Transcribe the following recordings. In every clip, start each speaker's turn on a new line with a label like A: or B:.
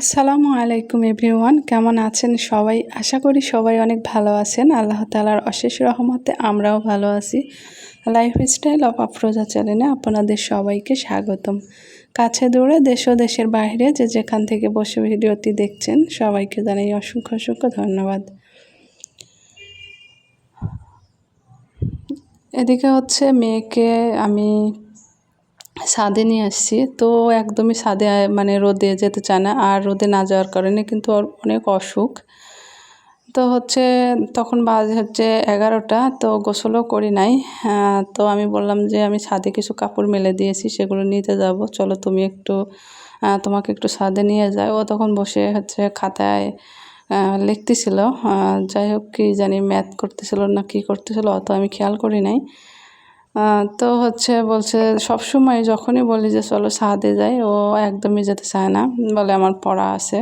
A: আসসালামু আলাইকুম এভরিওয়ান, কেমন আছেন সবাই? আশা করি সবাই অনেক ভালো আছেন। আল্লাহ তালার অশেষ রহমতে আমরাও ভালো আছি। লাইফ স্টাইল অফ আফরোজা চ্যানেলে আপনাদের সবাইকে স্বাগতম। কাছে দূরে দেশ ও দেশের বাইরে যে যেখান থেকে বসে ভিডিওটি দেখছেন, সবাইকে জানাই অসংখ্য অসংখ্য ধন্যবাদ। এদিকে হচ্ছে মেয়েকে আমি ছাদে নিয়ে আসছি। তো একদমই ছাদে মানে রোদে যেতে চায় না। আর রোদে না যাওয়ার কারণে কিন্তু ওর অনেক অসুখ। তো হচ্ছে তখন বাজে হচ্ছে এগারোটা। তো গোসলও করি নাই। তো আমি বললাম যে আমি ছাদে কিছু কাপড় মেলে দিয়েছি, সেগুলো নিতে যাব। চলো তুমি একটু তোমাকে একটু ছাদে নিয়ে যাও ও তখন বসে হচ্ছে খাতায় লিখতেছিল। যাই হোক, কি জানি ম্যাথ করতেছিল না কি করতেছিল, অত আমি খেয়াল করি নাই। তো হচ্ছে বলছে, সবসময় যখনই বলি যে চলো ছাদে যাই, ও একদমই যেতে চায় না, বলে আমার পড়া আছে,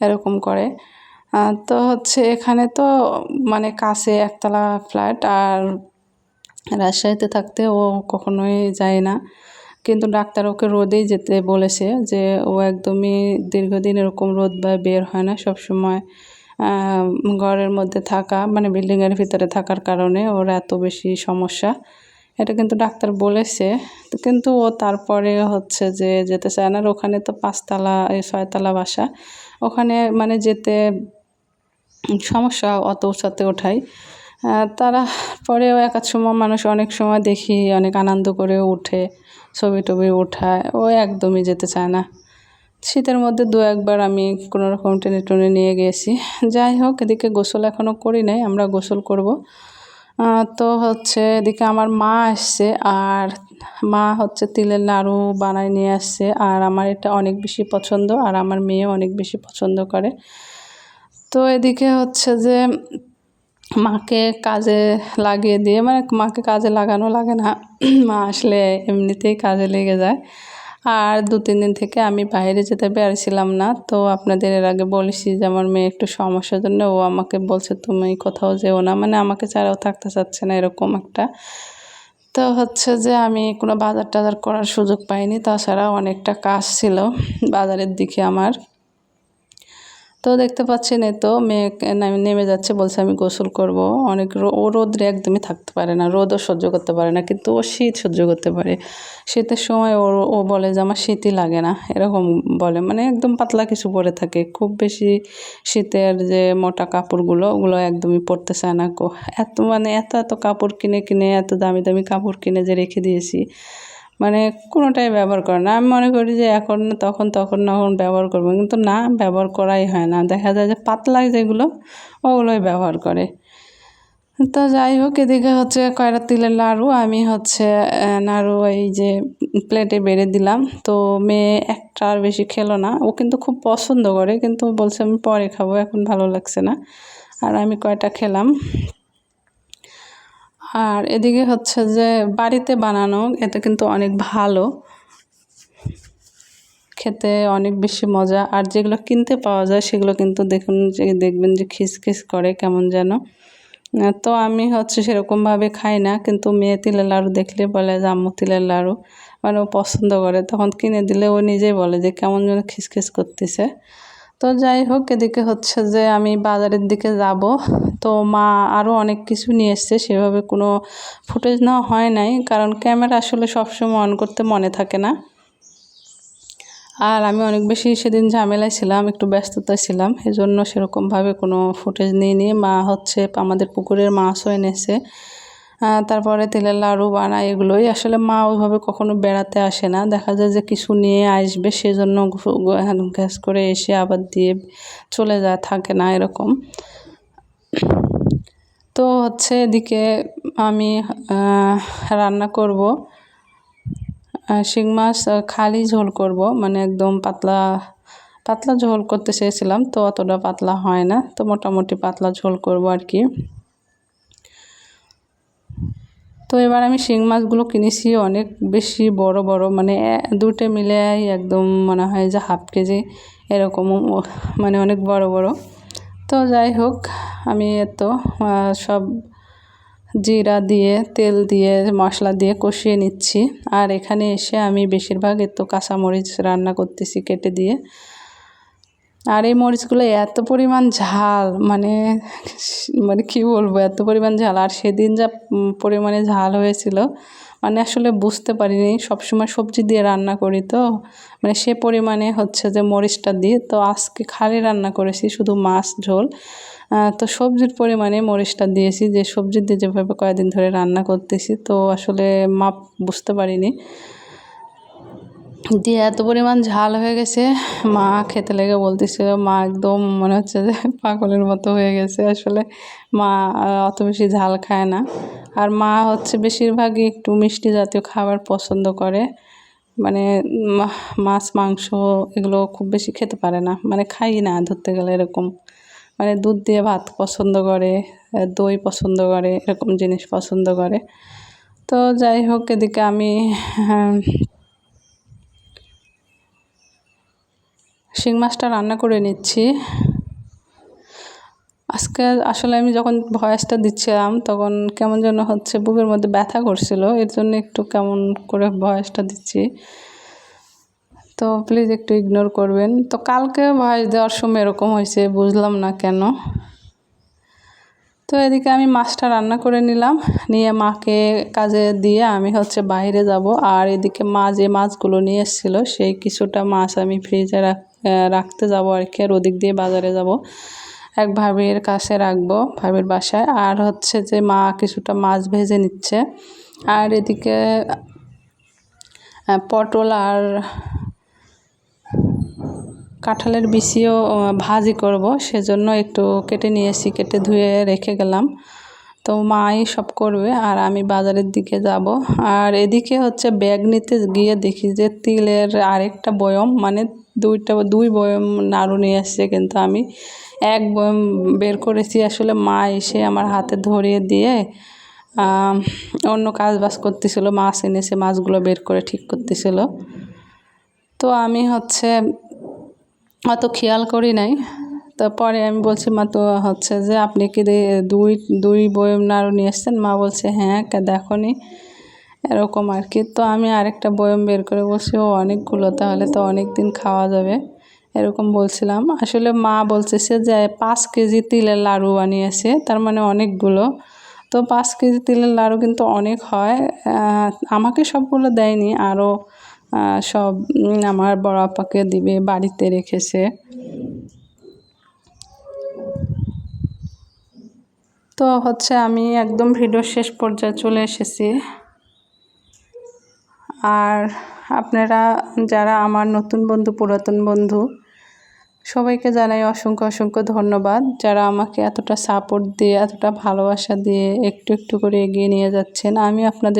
A: এরকম করে। তো হচ্ছে এখানে তো মানে কাছে একতলা ফ্ল্যাট আর রাজশাহীতে থাকতে ও কখনোই যায় না। কিন্তু ডাক্তার ওকে রোদেই যেতে বলেছে যে, ও একদমই দীর্ঘদিন এরকম রোদ বা বের হয় না সব সময় ঘরের মধ্যে থাকা মানে বিল্ডিংয়ের ভিতরে থাকার কারণে ওর এত বেশি সমস্যা। এটা কিন্তু ডাক্তার বলেছে। কিন্তু ও তারপরে হচ্ছে যে যেতে চায় না। ওখানে তো পাঁচতলা, এই ছয়তলা বাসা। ওখানে মানে যেতে সমস্যা অত উঁচাতে ওঠাই তারা পরেও এক সময় মানুষ অনেক সময় দেখি, অনেক আনন্দ করে উঠে, ছবি টবি ওঠায় ও একদমই যেতে চায় না। শীতের মধ্যে দু একবার আমি কোনো রকম টেনে টেনে নিয়ে গিয়েছি যাই হোক, এদিকে গোসল এখনও করি নাই, আমরা গোসল করব। তো হচ্ছে এদিকে আমার মা আসছে আর মা হচ্ছে তিলের নাড়ু বানায় নিয়ে আসছে। আর আমার এটা অনেক বেশি পছন্দ আর আমার মেয়ে অনেক বেশি পছন্দ করে। তো এদিকে হচ্ছে যে মাকে কাজে লাগিয়ে দিয়ে মানে মাকে কাজে লাগানো লাগে না। মা আসলে এমনিতেই কাজে লেগে যায়। আর দু, তিন দিন থেকে আমি বাইরে যেতে পেরেছিলাম না। তো আপনাদের এর আগে বলেছি যে আমার মেয়ে একটু সমস্যার জন্য ও আমাকে বলছে, তুমি কোথাও যেও না। মানে আমাকে ছাড়াও থাকতে চাচ্ছে না এরকম একটা। তো হচ্ছে যে আমি কোনো বাজার টাজার করার সুযোগ পাইনি। তাছাড়া অনেকটা কাজ ছিল বাজারের দিকে আমার। তো দেখতে পাচ্ছেন এই তো, মেয়ে নেমে যাচ্ছে, বলছে আমি গোসল করব। অনেক ও রোদ্রে একদমই থাকতে পারে না, রোদও সহ্য করতে পারে না, কিন্তু ও শীত সহ্য করতে পারে। শীতের সময় ওর ও বলে যে আমার শীতই লাগে না, এরকম বলে। মানে একদম পাতলা কিছু পরে থাকে, খুব বেশি শীতের যে মোটা কাপড়গুলো, ওগুলো একদমই পরতে চায় না। কো এত মানে এত এত কাপড় কিনে কিনে, এত দামি দামি কাপড় কিনে যে রেখে দিয়েছি। মানে কোনোটাই ব্যবহার করে না। আমি মনে করি যে এখন তখন তখন তখন ব্যবহার করব। কিন্তু না, ব্যবহার করাই হয় না। দেখা যায় যে পাতলা যেগুলো, ওগুলোই ব্যবহার করে। তো যাই হোক, এদিকে হচ্ছে কয়টা তিলের নাড়ু আমি হচ্ছে নাড়ু এই যে প্লেটে বেড়ে দিলাম। তো মেয়ে একটা আর বেশি খেলো না। ও কিন্তু খুব পছন্দ করে, কিন্তু বলছে আমি পরে খাব, এখন ভালো লাগছে না। আর আমি কয়টা খেলাম? আর এদিকে হচ্ছে যে বাড়িতে বানানো, এটা কিন্তু অনেক ভালো। খেতে অনেক বেশি মজা। আর যেগুলো কিনতে পাওয়া যায়, সেগুলো কিন্তু দেখুন যে, দেখবেন যে খিসখিস করে কেমন যেন। তো আমি হচ্ছে সেরকমভাবে খাই না, কিন্তু মেয়ে তিলের লাড়ু দেখলে বলে যে, আম্মু তিলের লাড়ু। মানে ও পছন্দ করে। তখন কিনে দিলে ও নিজেই বলে যে, কেমন যেন খিসখিস করতেছে। তো যাই হোক, এদিকে হচ্ছে যে আমি বাজারের দিকে যাব। তো মা আরও অনেক কিছু নিয়ে এসছে, সেভাবে কোনো ফুটেজ নেওয়া হয় নাই, কারণ ক্যামেরা আসলে সবসময় অন করতে মনে থাকে না। আর আমি অনেক বেশি সেদিন ঝামেলায় ছিলাম, একটু ব্যস্ততায় ছিলাম, এজন্য সেরকমভাবে কোনো ফুটেজ নিয়ে নিয়ে মা হচ্ছে আমাদের পুকুরের মাছও এনেছে। তারপরে তেলের লাড়ু বানায় এগুলোই। আসলে মা ওইভাবে কখনো বেড়াতে আসে না। দেখা যায় যে কিছু নিয়ে আসবে, সেজন্য গ্যাস করে এসে আবার দিয়ে চলে যায় থাকে না এরকম। তো হচ্ছে এদিকে আমি রান্না করব। শিং মাছ খালি ঝোল করব। মানে একদম পাতলা পাতলা ঝোল করতে চেয়েছিলাম, তো অতটা পাতলা হয় না। তো মোটামুটি পাতলা ঝোল করব আর কি। তো এবার আমি শিং মাছগুলো কিনেছি অনেক বেশি বড় বড় মানে দুটো মিলে একদম মনে হয় যে হাফ কেজি এরকম মানে অনেক বড় বড়। তো যাই হোক, আমি এত সব জিরা দিয়ে, তেল দিয়ে, মশলা দিয়ে কষিয়ে নিচ্ছি। আর এখানে এসে আমি বেশিরভাগ এত কাঁচামরিচ রান্না করতেছি কেটে দিয়ে। আর এই মরিচগুলো এত পরিমাণ ঝাল মানে মানে কী বলব, এত পরিমাণ ঝাল। আর সেদিন যা পরিমাণে ঝাল হয়েছিল মানে আসলে বুঝতে পারিনি। সবসময় সবজি দিয়ে রান্না করি তো মানে সে পরিমাণে হচ্ছে যে মরিচটা দিয়ে, তো আজকে খালি রান্না করেছি শুধু মাছ, ঝোল। তো সবজির পরিমাণে মরিচটা দিয়েছি, যে সবজি দিয়ে যেভাবে কয়েকদিন ধরে রান্না করতেছি, তো আসলে মাপ বুঝতে পারিনি। দিয়ে এত পরিমাণ ঝাল হয়ে গেছে। মা খেতে লেগে বলতেছিল, মা একদম মনে হচ্ছে যে পাগলের মতো হয়ে গেছে। আসলে মা অত বেশি ঝাল খায় না। আর মা হচ্ছে বেশিরভাগই একটু মিষ্টি জাতীয় খাবার পছন্দ করে। মানে মাছ, মাংস এগুলো খুব বেশি খেতে পারে না। মানে খাই না ধরতে গেলে এরকম। মানে দুধ দিয়ে ভাত পছন্দ করে দই পছন্দ করে, এরকম জিনিস পছন্দ করে। তো যাই হোক, এদিকে আমি শিং মাছটা রান্না করে নিচ্ছি। আজকে আসলে আমি যখন ভয়েসটা দিচ্ছিলাম, তখন কেমন যেন হচ্ছে বুকের মধ্যে ব্যথা করছিল, এর জন্য একটু কেমন করে ভয়েসটা দিচ্ছি। তো প্লিজ একটু ইগনোর করবেন। তো কালকে ভয়েস দেওয়ার সময় এরকম হয়েছে, বুঝলাম না কেন। তো এদিকে আমি মাছটা রান্না করে নিলাম, নিয়ে মাকে কাজে দিয়ে আমি হচ্ছে বাইরে যাব। আর এদিকে মা যে মাছগুলো নিয়ে এসেছিল, সেই কিছুটা মাছ আমি ফ্রিজে রাখতে যাব আর কি, আর ওদিক দিয়ে বাজারে যাব। এক ভাবির কাছে রাখব, ভাবির বাসায়। আর হচ্ছে যে মা কিছুটা মাছ ভেজে নিচ্ছে। আর এদিকে পটল আর কাঁঠালের বিচিও ভাজি করব। সেজন্য একটু কেটে নিয়েছি কেটে ধুয়ে রেখে গেলাম। তো মাই সব করবে আর আমি বাজারের দিকে যাব। আর এদিকে হচ্ছে ব্যাগ নিতে গিয়ে দেখি যে তিলের আরেকটা বয়ম মানে দুইটা, দুই বয়ম নাড়ু নিয়ে আসছে কিন্তু আমি। এক বয়ম বের করেছি আসলে মা এসে আমার হাতে ধরিয়ে দিয়ে অন্য কাজ বাজ করতেছিল, মাছ এনেছে, মাছগুলো বের করে ঠিক করতেছিল। তো আমি হচ্ছে অত খেয়াল করি নাই। তারপরে আমি বলছি, মা, তো হচ্ছে যে আপনি কি দুই দুই বয়ম নাড়ু নিয়ে এসছেন? মা বলছে হ্যাঁ দেখো নি এরকম আর কি। তো আমি আরেকটা বয়ম বের করে বলছি, ও, অনেকগুলো, তাহলে তো অনেক দিন খাওয়া যাবে। এরকম বলছিলাম। আসলে মা বলতেছে যে পাঁচ কেজি তিলের লাড়ু বানিয়েছে, তার মানে অনেকগুলো। তো পাঁচ কেজি তিলের লাড়ু কিন্তু অনেক হয়। আমাকে সবগুলো দেয়নি, আরও সব আমার বড় আপাকে দিবে, বাড়িতে রেখেছে। তো হচ্ছে আমি একদম ভিডিও শেষ পর্যায়ে চলে এসেছি। আর আপনারা যারা আমার নতুন বন্ধু, পুরাতন বন্ধু, সবাইকে জানাই অসংখ্য অসংখ্য ধন্যবাদ। যারা আমাকে এতটা সাপোর্ট দিয়ে, এতটা ভালোবাসা দিয়ে একটু একটু করে এগিয়ে নিয়ে যাচ্ছেন আমি আপনাদের